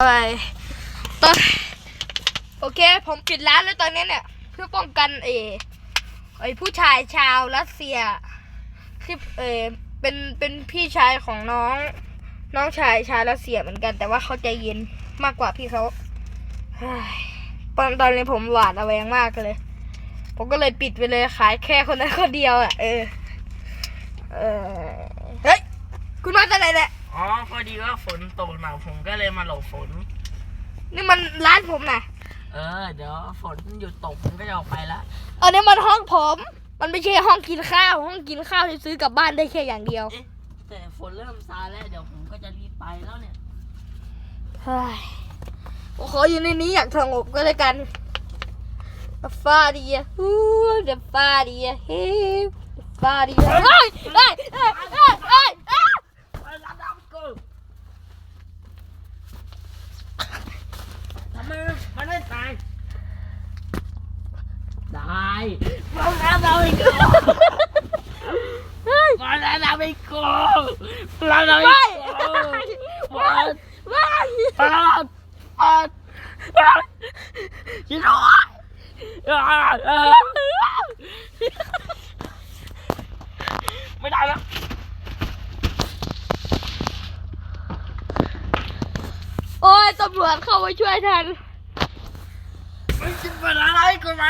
ไปตอนโอเค ผมปิดร้านแล้วตอนนี้เนี่ย เพื่อป้องกันเออไอผู้ชายชาวรัสเซียที่เออเป็นเป็นพี่ชายของน้อง น้องชายชาวรัสเซียเหมือนกัน แต่ว่าเขาใจเย็นมากกว่าพี่เขาตอนตอนนี้ผมหวาดระแวงมากเลย ผมก็เลยปิดไปเลยขายแค่คนนั้นคนเดียวอะเออ เออเฮ้ย คุณมาจากไหนเนี่ย อ๋อพอดีว่าฝนตกหนักผมก็เลยมาหลบฝน นี่มันร้านผมนะเออ เดี๋ยวฝนหยุดตกผมก็จะออกไปละเออเนี่ยมันห้องผม มันไม่ใช่ห้องกินข้าว ห้องกินข้าวที่ซื้อกลับบ้านได้แค่อย่างเดียว เอ๊ะแต่ฝนเริ่มซาแล้วเดี๋ยวผมก็จะรีบไปแล้วเนี่ย เฮ้ยผมขออยู่ในนี้อย่างสงบก็แล้วกันฟาดีอะฮู้เดฟาดีอะเฮ้ฟาดีอะเฮ้ยเฮ้ยเฮ้ยเฮ้ยเฮ้ยเฮ้ย ไปรับน้ำกูทำไมมันไม่ตายได้ มันแล้วเราอีกกูมันแล้วเราอีกกูมันแล้วเราอีกกูมันไม่ปัดปัดปัดยินดีไม่ได้แล้วโอ้ยตำรวจเข้ามาช่วยทันมึงจะเป็นอะไรกูไหม